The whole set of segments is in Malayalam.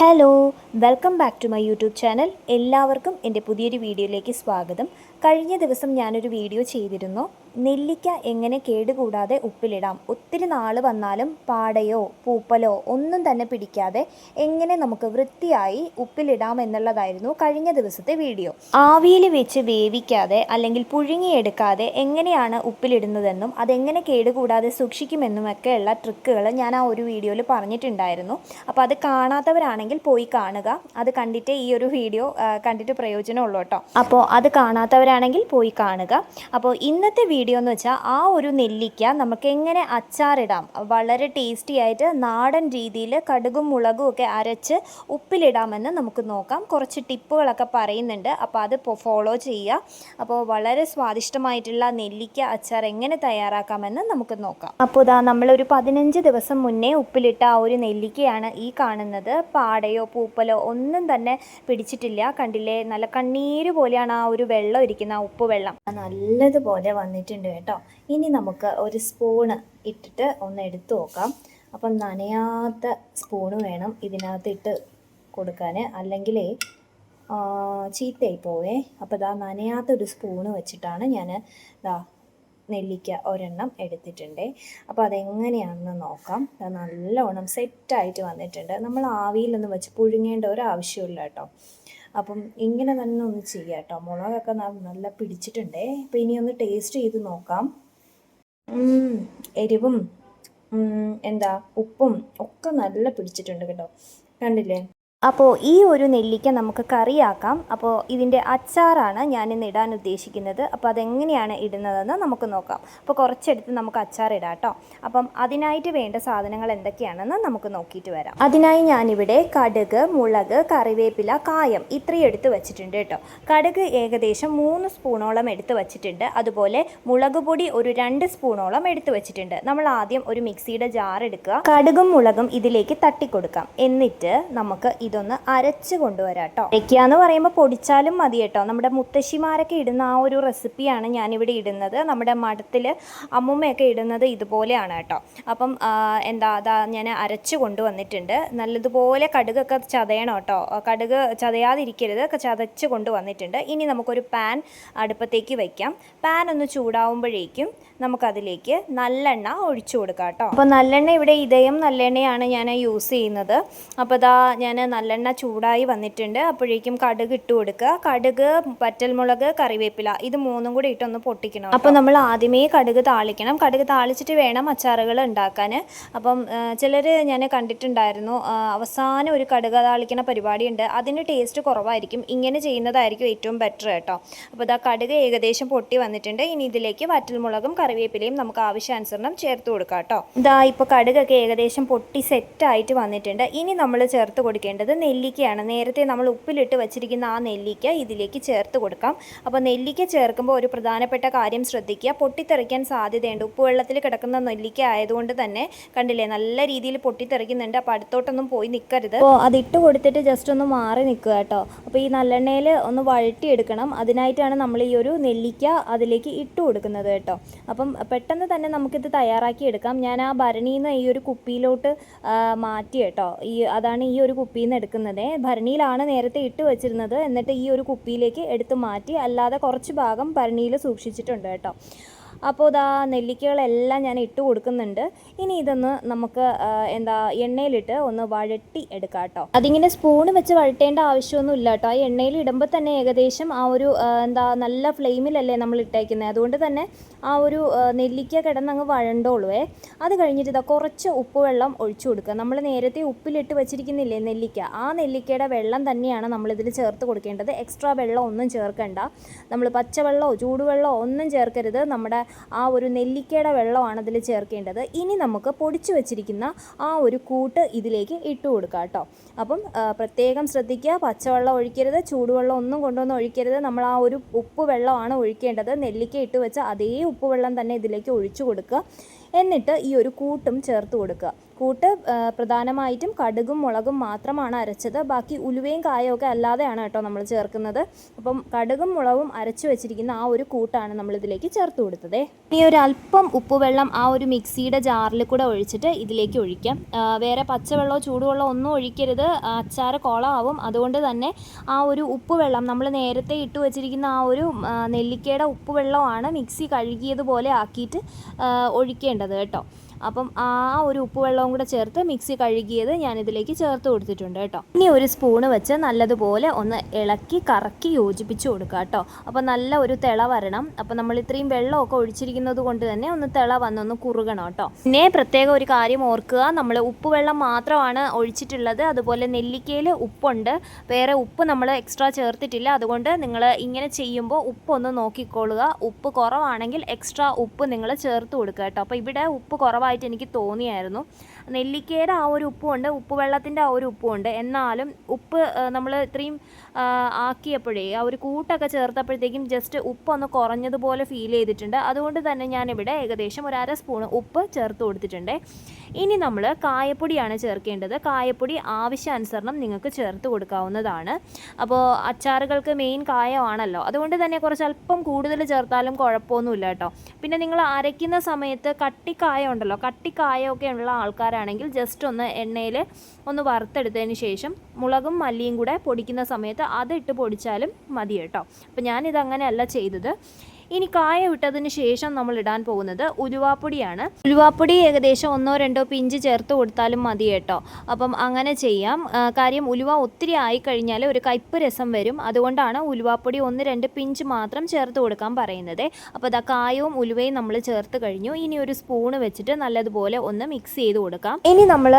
Hello. Welcome back to my YouTube channel എല്ലാവർക്കും എന്റെ പുതിയൊരു വീഡിയോയിലേക്ക് സ്വാഗതം. കഴിഞ്ഞ ദിവസം ഞാനൊരു വീഡിയോ ചെയ്തിരുന്നു. നെല്ലിക്ക എങ്ങനെ കേടുകൂടാതെ ഉപ്പിലിടാം? ഒത്തിരി നാൾ വന്നാലും പാടയോ പൂപ്പലോ ഒന്നും തന്നെ പിടിക്കാതെ എങ്ങനെ നമുക്ക് വൃത്തിയായി ഉപ്പിലിടാം എന്നുള്ളതായിരുന്നു കഴിഞ്ഞ ദിവസത്തെ വീഡിയോ. ആവിയിൽ വെച്ച് വേവിക്കാതെ അല്ലെങ്കിൽ പുഴുങ്ങിയെടുക്കാതെ എങ്ങനെയാണ് ഉപ്പിലിടുന്നതെന്നും അതെങ്ങനെ കേടുകൂടാതെ സൂക്ഷിക്കുമെന്നുമൊക്കെയുള്ള ട്രിക്കുകൾ ഞാൻ ആ ഒരു വീഡിയോയിൽ പറഞ്ഞിട്ടുണ്ടായിരുന്നു. അപ്പോൾ അത് കാണാത്തവരാണെങ്കിൽ പോയി കാണുക. അത് കണ്ടിട്ട് ഈ ഒരു വീഡിയോ കണ്ടിട്ട് പ്രയോജനമുള്ളൂ കേട്ടോ അപ്പോൾ അത് കാണാത്തവരാണെങ്കിൽ പോയി കാണുക. അപ്പോൾ ഇന്നത്തെ വീഡിയോ എന്ന് വെച്ചാൽ ആ ഒരു നെല്ലിക്ക നമുക്ക് എങ്ങനെ അച്ചാറിടാം? വളരെ ടേസ്റ്റി ആയിട്ട് നാടൻ രീതിയിൽ കടുകും മുളകും ഒക്കെ അരച്ച് ഉപ്പിലിടാമെന്ന് നമുക്ക് നോക്കാം. കുറച്ച് ടിപ്പുകളൊക്കെ പറയുന്നുണ്ട്. അപ്പോൾ അത് ഫോളോ ചെയ്യുക അപ്പോൾ വളരെ സ്വാദിഷ്ടമായിട്ടുള്ള നെല്ലിക്ക അച്ചാർ എങ്ങനെ തയ്യാറാക്കാമെന്ന് നമുക്ക് നോക്കാം. അപ്പോൾ ഇതാ നമ്മളൊരു പതിനഞ്ച് ദിവസം മുന്നേ ഉപ്പിലിട്ട ആ ഒരു നെല്ലിക്കയാണ് ഈ കാണുന്നത്. പാടയോ പൂപ്പലോ ഒന്നും തന്നെ പിടിച്ചിട്ടില്ല. കണ്ടില്ലേ? നല്ല കണ്ണീര് പോലെയാണ് ആ ഒരു വെള്ളം ഇരിക്കുന്ന ആ ഉപ്പ് വെള്ളം. നല്ലതുപോലെ വന്നിട്ടുണ്ട് കേട്ടോ. ഇനി നമുക്ക് ഒരു സ്പൂണ് ഇട്ടിട്ട് ഒന്ന് എടുത്തു നോക്കാം. അപ്പം നനയാത്ത സ്പൂണ് വേണം ഇതിനകത്ത് ഇട്ട് കൊടുക്കാൻ അല്ലെങ്കിൽ ചീത്തയായി പോവേ. അപ്പോൾ ഇതാ നനയാത്ത ഒരു സ്പൂണ് വെച്ചിട്ടാണ് ഞാൻ ഇതാ നെല്ലിക്ക ഒരെണ്ണം എടുത്തിട്ടുണ്ട്. അപ്പോൾ അതെങ്ങനെയാണെന്ന് നോക്കാം. അത് നല്ലവണ്ണം സെറ്റായിട്ട് വന്നിട്ടുണ്ട്. നമ്മൾ ആവിയിലൊന്നും വെച്ച് പുഴുങ്ങേണ്ട ഒരു ആവശ്യമില്ല കേട്ടോ. അപ്പം ഇങ്ങനെ തന്നെ ഒന്ന് ചെയ്യാം കേട്ടോ. മുളകൊക്കെ നല്ല പിടിച്ചിട്ടുണ്ട്. അപ്പോൾ ഇനി ഒന്ന് ടേസ്റ്റ് ചെയ്ത് നോക്കാം. എരിവും എന്താ ഉപ്പും ഒക്കെ നല്ല പിടിച്ചിട്ടുണ്ട് കേട്ടോ. കണ്ടില്ലേ? അപ്പോൾ ഈ ഒരു നെല്ലിക്ക നമുക്ക് കറിയാക്കാം. അപ്പോൾ ഇതിന്റെ അച്ചാറാണ് ഞാൻ ഇന്ന് ഇടാൻ ഉദ്ദേശിക്കുന്നത്. അപ്പോൾ അതെങ്ങനെയാണ് ഇടുന്നതെന്ന് നമുക്ക് നോക്കാം. അപ്പോൾ കുറച്ചെടുത്ത് നമുക്ക് അച്ചാർ ഇടാം കേട്ടോ അപ്പം അതിനായിട്ട് വേണ്ട സാധനങ്ങൾ എന്തൊക്കെയാണെന്ന് നമുക്ക് നോക്കിയിട്ട് വരാം. അതിനായി ഞാനിവിടെ കടുക് മുളക് കറിവേപ്പില കായം ഇത്രയും എടുത്ത് വെച്ചിട്ടുണ്ട് കേട്ടോ കടുക് ഏകദേശം മൂന്ന് സ്പൂണോളം എടുത്ത് വെച്ചിട്ടുണ്ട്. അതുപോലെ മുളക് പൊടി ഒരു രണ്ട് സ്പൂണോളം എടുത്ത് വെച്ചിട്ടുണ്ട്. നമ്മൾ ആദ്യം ഒരു മിക്സിയുടെ ജാർ എടുക്കുക. കടുകും മുളകും ഇതിലേക്ക് തട്ടിക്കൊടുക്കാം. എന്നിട്ട് നമുക്ക് ഇതൊന്ന് അരച്ച് കൊണ്ടുവരാം കേട്ടോ. അരയ്ക്കുക എന്ന് പറയുമ്പോൾ പൊടിച്ചാലും മതി കേട്ടോ. നമ്മുടെ മുത്തശ്ശിമാരൊക്കെ ഇടുന്ന ആ ഒരു റെസിപ്പിയാണ് ഞാനിവിടെ ഇടുന്നത്. നമ്മുടെ മഠത്തിൽ അമ്മുമ്മയൊക്കെ ഇടുന്നത് ഇതുപോലെയാണ് കേട്ടോ. അപ്പം എന്താ അതാ ഞാൻ അരച്ച് കൊണ്ടുവന്നിട്ടുണ്ട്. നല്ലതുപോലെ കടുകൊക്കെ ചതയണം കേട്ടോ. കടുക് ചതയാതിരിക്കരുത്. ചതച്ച് കൊണ്ടുവന്നിട്ടുണ്ട്. ഇനി നമുക്കൊരു പാൻ അടുപ്പത്തേക്ക് വയ്ക്കാം പാൻ ഒന്ന് ചൂടാവുമ്പോഴേക്കും നമുക്കതിലേക്ക് നല്ലെണ്ണ ഒഴിച്ചു കൊടുക്കാം കേട്ടോ. അപ്പോൾ നല്ലെണ്ണ ഇവിടെ ഇതയം നല്ലെണ്ണയാണ് ഞാൻ യൂസ് ചെയ്യുന്നത്. അപ്പോൾ ഇതാ ഞാൻ നല്ലെണ്ണ ചൂടായി വന്നിട്ടുണ്ട്. അപ്പോഴേക്കും കടുക് ഇട്ട് കൊടുക്കുക. കടുക് പറ്റൽമുളക് കറിവേപ്പില ഇത് മൂന്നും കൂടി ഇട്ടൊന്ന് പൊട്ടിക്കണം അപ്പോൾ നമ്മൾ ആദ്യമേ കടുക് താളിക്കണം. കടുക് താളിച്ചിട്ട് വേണം അച്ചാറുകൾ ഉണ്ടാക്കാൻ. അപ്പം ചിലർ ഞാൻ കണ്ടിട്ടുണ്ടായിരുന്നു അവസാനം ഒരു കടുക് താളിക്കണ പരിപാടിയുണ്ട്. അതിന് ടേസ്റ്റ് കുറവായിരിക്കും. ഇങ്ങനെ ചെയ്യുന്നതായിരിക്കും ഏറ്റവും ബെറ്റർ കേട്ടോ. അപ്പോൾ ഇതാ കടുക് ഏകദേശം പൊട്ടി വന്നിട്ടുണ്ട്. ഇനി ഇതിലേക്ക് വറ്റൽമുളകും കറിവേപ്പിലയും നമുക്ക് ആവശ്യാനുസരണം ചേർത്ത് കൊടുക്കാം കേട്ടോ. ഇതാ ഇപ്പോൾ കടുകൊക്കെ ഏകദേശം പൊട്ടി സെറ്റായിട്ട് വന്നിട്ടുണ്ട്. ഇനി നമ്മൾ ചേർത്ത് കൊടുക്കേണ്ടത് നെല്ലിക്കയാണ്. നേരത്തെ നമ്മൾ ഉപ്പിലിട്ട് വെച്ചിരിക്കുന്ന ആ നെല്ലിക്ക ഇതിലേക്ക് ചേർത്ത് കൊടുക്കാം. അപ്പോൾ നെല്ലിക്ക ചേർക്കുമ്പോൾ ഒരു പ്രധാനപ്പെട്ട കാര്യം ശ്രദ്ധിക്കുക. പൊട്ടിത്തെറിക്കാൻ സാധ്യതയുണ്ട്. ഉപ്പുവെള്ളത്തിൽ കിടക്കുന്ന നെല്ലിക്ക ആയതുകൊണ്ട് തന്നെ കണ്ടില്ലേ നല്ല രീതിയിൽ പൊട്ടിത്തെറിക്കുന്നുണ്ട്. അപ്പോൾ അടുത്തോട്ടൊന്നും പോയി നിൽക്കരുത് അപ്പോൾ അതിട്ട് കൊടുത്തിട്ട് ജസ്റ്റ് ഒന്ന് മാറി നിൽക്കുക കേട്ടോ. അപ്പോൾ ഈ നല്ലെണ്ണയിൽ ഒന്ന് വഴറ്റിയെടുക്കണം. അതിനായിട്ടാണ് നമ്മൾ ഈ ഒരു നെല്ലിക്ക അതിലേക്ക് ഇട്ട് കൊടുക്കുന്നത് കേട്ടോ. അപ്പം പെട്ടെന്ന് തന്നെ നമുക്കിത് തയ്യാറാക്കി എടുക്കാം. ഞാൻ ആ ഭരണിയിൽ നിന്ന് ഈ ഒരു കുപ്പിയിലോട്ട് മാറ്റി കേട്ടോ. ഈ അതാണ് ഈ ഒരു കുപ്പിയിൽ നിന്ന് എടുക്കുന്നത്. ഭരണിയിലാണ് നേരത്തെ ഇട്ട് വെച്ചിരുന്നത്. എന്നിട്ട് ഈ ഒരു കുപ്പിയിലേക്ക് എടുത്ത് മാറ്റി. അല്ലാതെ കുറച്ച് ഭാഗം ഭരണിയിൽ സൂക്ഷിച്ചിട്ടുണ്ട് കേട്ടോ. അപ്പോൾ ഇതാ നെല്ലിക്കകളെല്ലാം ഞാൻ ഇട്ട് കൊടുക്കുന്നുണ്ട്. ഇനി ഇതൊന്ന് നമുക്ക് എന്താ എണ്ണയിലിട്ട് ഒന്ന് വഴട്ടി എടുക്കാം കേട്ടോ. അതിങ്ങനെ സ്പൂണ് വെച്ച് വഴട്ടേണ്ട ആവശ്യമൊന്നും ഇല്ല കേട്ടോ. ആ എണ്ണയിൽ ഇടുമ്പോൾ തന്നെ ഏകദേശം ആ ഒരു എന്താ നല്ല ഫ്ലെയിമിലല്ലേ നമ്മൾ ഇട്ടേക്കുന്നത് അതുകൊണ്ട് തന്നെ ആ ഒരു നെല്ലിക്ക കിടന്നങ്ങ് വഴണ്ടോളുവേ. അത് കഴിഞ്ഞിട്ട് ഇതാ കുറച്ച് ഉപ്പുവെള്ളം ഒഴിച്ചു കൊടുക്കുക. നമ്മൾ നേരത്തെ ഉപ്പിലിട്ട് വെച്ചിരിക്കുന്നില്ലേ നെല്ലിക്ക? ആ നെല്ലിക്കയുടെ വെള്ളം തന്നെയാണ് നമ്മളിതിൽ ചേർത്ത് കൊടുക്കേണ്ടത്. എക്സ്ട്രാ വെള്ളം ഒന്നും ചേർക്കണ്ട. നമ്മൾ പച്ചവെള്ളമോ ചൂടുവെള്ളമോ ഒന്നും ചേർക്കരുത്. നമ്മുടെ ആ ഒരു നെല്ലിക്കയുടെ വെള്ളമാണ് അതിൽ ചേർക്കേണ്ടത്. ഇനി നമുക്ക് പൊടിച്ചു വെച്ചിരിക്കുന്ന ആ ഒരു കൂട്ട് ഇതിലേക്ക് ഇട്ട് കൊടുക്കുക കേട്ടോ. അപ്പം പ്രത്യേകം ശ്രദ്ധിക്കുക. പച്ചവെള്ളം ഒഴിക്കരുത്. ചൂടുവെള്ളം ഒന്നും കൊണ്ടുവന്ന് ഒഴിക്കരുത്. നമ്മൾ ആ ഒരു ഉപ്പ് വെള്ളമാണ് ഒഴിക്കേണ്ടത്. നെല്ലിക്ക ഇട്ട് വെച്ച അതേ ഉപ്പ് വെള്ളം തന്നെ ഇതിലേക്ക് ഒഴിച്ചു കൊടുക്കുക. എന്നിട്ട് ഈ ഒരു കൂട്ടും ചേർത്ത് കൊടുക്കുക. കൂട്ട് പ്രധാനമായിട്ടും കടുകും മുളകും മാത്രമാണ് അരച്ചത്. ബാക്കി ഉലുവയും കായവും ഒക്കെ അല്ലാതെയാണ് കേട്ടോ നമ്മൾ ചേർക്കുന്നത്. അപ്പം കടുകും മുളകും അരച്ചു വെച്ചിരിക്കുന്ന ആ ഒരു കൂട്ടാണ് നമ്മൾ ഇതിലേക്ക് ചേർത്ത് കൊടുത്തത്. ഇനി ഒരു അല്പം ഉപ്പുവെള്ളം ആ ഒരു മിക്സിയുടെ ജാറിൽ കൂടെ ഒഴിച്ചിട്ട് ഇതിലേക്ക് ഒഴിക്കാം. വേറെ പച്ചവെള്ളമോ ചൂടുവെള്ളമോ ഒന്നും ഒഴിക്കരുത്. അച്ചാറ് കുളമാവും. അതുകൊണ്ട് തന്നെ ആ ഒരു ഉപ്പുവെള്ളം നമ്മൾ നേരത്തെ ഇട്ട് വെച്ചിരിക്കുന്ന ആ ഒരു നെല്ലിക്കയുടെ ഉപ്പുവെള്ളമാണ് മിക്സി കഴുകിയതുപോലെ ആക്കിയിട്ട് ഒഴിക്കേണ്ടത് കേട്ടോ. അപ്പം ആ ഒരു ഉപ്പ് വെള്ളവും കൂടെ ചേർത്ത് മിക്സി കഴുകിയത് ഞാനിതിലേക്ക് ചേർത്ത് കൊടുത്തിട്ടുണ്ട് കേട്ടോ. ഇനി ഒരു സ്പൂണ് വെച്ച് നല്ലതുപോലെ ഒന്ന് ഇളക്കി കറക്കി യോജിപ്പിച്ച് കൊടുക്കുക കേട്ടോ. അപ്പോൾ നല്ല ഒരു തിള വരണം. അപ്പോൾ നമ്മൾ ഇത്രയും വെള്ളമൊക്കെ ഒഴിച്ചിരിക്കുന്നത് കൊണ്ട് തന്നെ ഒന്ന് തിള വന്നൊന്ന് കുറുകണം കേട്ടോ. പിന്നെ പ്രത്യേക ഒരു കാര്യം ഓർക്കുക. നമ്മൾ ഉപ്പ് വെള്ളം മാത്രമാണ് ഒഴിച്ചിട്ടുള്ളത്. അതുപോലെ നെല്ലിക്കയിൽ ഉപ്പുണ്ട്. വേറെ ഉപ്പ് നമ്മൾ എക്സ്ട്രാ ചേർത്തിട്ടില്ല. അതുകൊണ്ട് നിങ്ങൾ ഇങ്ങനെ ചെയ്യുമ്പോൾ ഉപ്പൊന്ന് നോക്കിക്കൊള്ളുക. ഉപ്പ് കുറവാണെങ്കിൽ എക്സ്ട്രാ ഉപ്പ് നിങ്ങൾ ചേർത്ത് കൊടുക്കുക കേട്ടോ. അപ്പോൾ ഇവിടെ ഉപ്പ് കുറവായിട്ട് എനിക്ക് തോന്നിയായിരുന്നു. നെല്ലിക്കയുടെ ആ ഒരു ഉപ്പുമുണ്ട് ഉപ്പ് വെള്ളത്തിന്റെ ആ ഒരു ഉപ്പുമുണ്ട് എന്നാലും ഉപ്പ് നമ്മൾ ഇത്രയും ആക്കിയപ്പോഴേ ആ ഒരു കൂട്ടൊക്കെ ചേർത്തപ്പോഴത്തേക്കും ജസ്റ്റ് ഉപ്പൊന്ന് കുറഞ്ഞതുപോലെ ഫീൽ ചെയ്തിട്ടുണ്ട്. അതുകൊണ്ട് തന്നെ ഞാനിവിടെ ഏകദേശം ഒരു അര സ്പൂൺ ഉപ്പ് ചേർത്ത് കൊടുത്തിട്ടുണ്ട്. ഇനി നമ്മൾ കായപ്പൊടിയാണ് ചേർക്കേണ്ടത്. കായപ്പൊടി ആവശ്യാനുസരണം നിങ്ങൾക്ക് ചേർത്ത് കൊടുക്കാവുന്നതാണ്. അപ്പോൾ അച്ചാറുകൾക്ക് മെയിൻ കായമാണല്ലോ. അതുകൊണ്ട് തന്നെ കുറച്ച് അല്പം കൂടുതൽ ചേർത്താലും കുഴപ്പമൊന്നുമില്ല കേട്ടോ. പിന്നെ നിങ്ങൾ അരയ്ക്കുന്ന സമയത്ത് കട്ടിക്കായ ഉണ്ടല്ലോ കട്ടിക്കായ ഒക്കെ ഉള്ള ആൾക്കാരാണെങ്കിൽ ജസ്റ്റ് ഒന്ന് എണ്ണയിൽ ഒന്ന് വറുത്തെടുത്തതിന് ശേഷം മുളകും മല്ലിയും കൂടെ പൊടിക്കുന്ന സമയത്ത് അതിട്ട് പൊടിച്ചാലും മതി കേട്ടോ. അപ്പോൾ ഞാനിത് അങ്ങനെയല്ല ചെയ്തത്. ഇനി കായ വിട്ടതിന് ശേഷം നമ്മൾ ഇടാൻ പോകുന്നത് ഉലുവാപ്പൊടിയാണ്. ഉലുവാപ്പൊടി ഏകദേശം ഒന്നോ രണ്ടോ പിഞ്ച് ചേർത്ത് കൊടുത്താലും മതി കേട്ടോ. അപ്പം അങ്ങനെ ചെയ്യാം. കാര്യം ഉലുവ ഒത്തിരി ആയിക്കഴിഞ്ഞാൽ ഒരു കയ്പ്പ് രസം വരും. അതുകൊണ്ടാണ് ഉലുവാപ്പൊടി ഒന്ന് രണ്ട് പിഞ്ച് മാത്രം ചേർത്ത് കൊടുക്കാൻ പറയുന്നത്. അപ്പോൾ അതാ കായവും ഉലുവയും നമ്മൾ ചേർത്ത് കഴിഞ്ഞു. ഇനി ഒരു സ്പൂണ് വെച്ചിട്ട് നല്ലതുപോലെ ഒന്ന് മിക്സ് ചെയ്ത് കൊടുക്കാം. ഇനി നമ്മൾ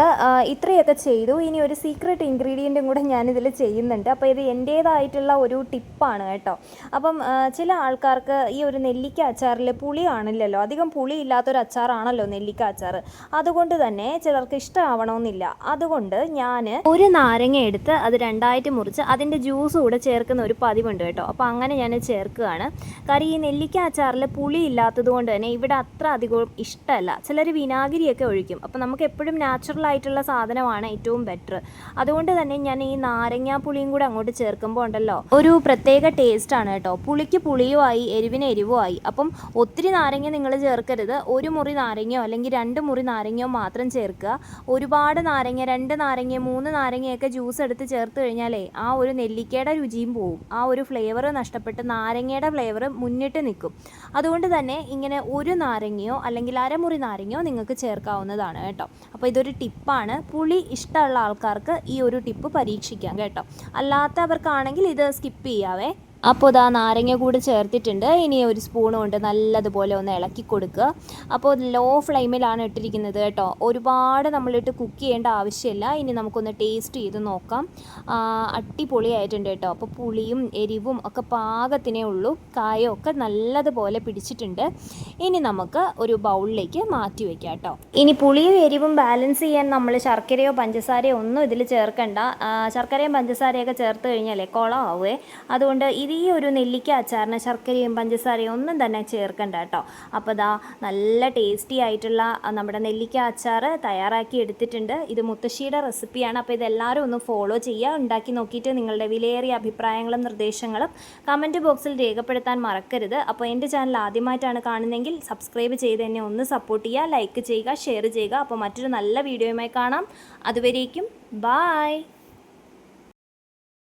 ഇത്രയൊക്കെ ചെയ്തു. ഇനി ഒരു സീക്രട്ട് ഇൻഗ്രീഡിയന്റും കൂടെ ഞാനിതിൽ ചെയ്യുന്നുണ്ട്. അപ്പോൾ ഇത് എന്റേതായിട്ടുള്ള ഒരു ടിപ്പാണ് കേട്ടോ. അപ്പം ചില ആൾക്കാർക്ക് ഈ ഒരു നെല്ലിക്ക അച്ചാറിൽ പുളി കാണില്ലല്ലോ. അധികം പുളി ഇല്ലാത്തൊരു അച്ചാറാണല്ലോ നെല്ലിക്ക അച്ചാർ അതുകൊണ്ട് തന്നെ ചിലർക്ക് ഇഷ്ടമാവണമെന്നില്ല അതുകൊണ്ട് ഞാൻ ഒരു നാരങ്ങ എടുത്ത് അത് രണ്ടായിട്ട് മുറിച്ച് അതിന്റെ ജ്യൂസ് കൂടെ ചേർക്കുന്ന ഒരു പതിവുണ്ട് കേട്ടോ. അപ്പോൾ അങ്ങനെ ഞാൻ ചേർക്കുകയാണ്. കാര്യം ഈ നെല്ലിക്ക അച്ചാറിൽ പുളി ഇല്ലാത്തത് കൊണ്ട് തന്നെ ഇവിടെ അത്ര അധികം ഇഷ്ടമല്ല. ചിലർ വിനാഗിരിയൊക്കെ ഒഴിക്കും. അപ്പോൾ നമുക്ക് എപ്പോഴും നാച്ചുറൽ ആയിട്ടുള്ള സാധനമാണ് ഏറ്റവും ബെറ്റർ അതുകൊണ്ട് തന്നെ ഞാൻ ഈ നാരങ്ങാ പുളിയും കൂടെ അങ്ങോട്ട് ചേർക്കുമ്പോൾ ഉണ്ടല്ലോ ഒരു പ്രത്യേക ടേസ്റ്റ് ആണ് കേട്ടോ. പുളിക്ക് പുളിയുമായി എരിവിന് എരിവുമായി അപ്പം ഒത്തിരി നാരങ്ങ നിങ്ങൾ ചേർക്കരുത്. ഒരു മുറി നാരങ്ങയോ അല്ലെങ്കിൽ രണ്ട് മുറി നാരങ്ങയോ മാത്രം ചേർക്കുക. ഒരുപാട് നാരങ്ങ രണ്ട് നാരങ്ങ മൂന്ന് നാരങ്ങയൊക്കെ ജ്യൂസ് എടുത്ത് ചേർത്ത് കഴിഞ്ഞാലേ ആ ഒരു നെല്ലിക്കയുടെ രുചിയും പോവും. ആ ഒരു ഫ്ലേവർ നഷ്ടപ്പെട്ട് നാരങ്ങയുടെ ഫ്ലേവർ മുന്നിട്ട് നിൽക്കും. അതുകൊണ്ട് തന്നെ ഇങ്ങനെ ഒരു നാരങ്ങയോ അല്ലെങ്കിൽ അരമുറി നാരങ്ങയോ നിങ്ങൾക്ക് ചേർക്കാവുന്നതാണ് കേട്ടോ. അപ്പോൾ ഇതൊരു ടിപ്പാണ്. പുളി ഇഷ്ടമുള്ള ആൾക്കാർക്ക് ഈ ഒരു ടിപ്പ് പരീക്ഷിക്കാം കേട്ടോ. അല്ലാത്തവർക്കാണെങ്കിൽ ഇത് സ്കിപ്പ് ചെയ്യാവേ. അപ്പോൾ ഇതാ നാരങ്ങ കൂടി ചേർത്തിട്ടുണ്ട്. ഇനി ഒരു സ്പൂൺ കൊണ്ട് നല്ലതുപോലെ ഒന്ന് ഇളക്കി കൊടുക്കുക. അപ്പോൾ ലോ ഫ്ലെയിമിലാണ് ഇട്ടിരിക്കുന്നത് കേട്ടോ. ഒരുപാട് നമ്മളിട്ട് കുക്ക് ചെയ്യേണ്ട ആവശ്യമില്ല. ഇനി നമുക്കൊന്ന് ടേസ്റ്റ് ചെയ്ത് നോക്കാം. അട്ടിപൊളിയായിട്ടുണ്ട് കേട്ടോ. അപ്പോൾ പുളിയും എരിവും ഒക്കെ പാകത്തിനേ ഉള്ളൂ. കായൊക്കെ നല്ലതുപോലെ പിടിച്ചിട്ടുണ്ട്. ഇനി നമുക്ക് ഒരു ബൗളിലേക്ക് മാറ്റി വയ്ക്കാം കേട്ടോ. ഇനി പുളിയും എരിവും ബാലൻസ് ചെയ്യാൻ നമ്മൾ ശർക്കരയോ പഞ്ചസാരയോ ഒന്നും ഇതിൽ ചേർക്കണ്ട. ശർക്കരയും പഞ്ചസാരയൊക്കെ ചേർത്ത് കഴിഞ്ഞാലേ കുളമാവേ അതുകൊണ്ട് ഇത് ഒരു നെല്ലിക്ക അച്ചാറിന് ശർക്കരയും പഞ്ചസാരയും ഒന്നും തന്നെ ചേർക്കണ്ട കേട്ടോ. അപ്പോൾ ദാ നല്ല ടേസ്റ്റി ആയിട്ടുള്ള നമ്മുടെ നെല്ലിക്ക അച്ചാർ തയ്യാറാക്കി എടുത്തിട്ടുണ്ട്. ഇത് മുത്തശ്ശിയുടെ റെസിപ്പിയാണ് അപ്പോൾ ഇതെല്ലാവരും ഒന്ന് ഫോളോ ചെയ്യുക. ഉണ്ടാക്കി നോക്കിയിട്ട് നിങ്ങളുടെ വിലയേറിയ അഭിപ്രായങ്ങളും നിർദ്ദേശങ്ങളും കമന്റ് ബോക്സിൽ രേഖപ്പെടുത്താൻ മറക്കരുത്. അപ്പോൾ എന്റെ ചാനൽ ആദ്യമായിട്ടാണ് കാണുന്നതെങ്കിൽ സബ്സ്ക്രൈബ് ചെയ്ത് എന്നെ ഒന്ന് സപ്പോർട്ട് ചെയ്യുക. ലൈക്ക് ചെയ്യുക ഷെയർ ചെയ്യുക. അപ്പോൾ മറ്റൊരു നല്ല വീഡിയോയുമായി കാണാം. അതുവരേക്കും ബായ്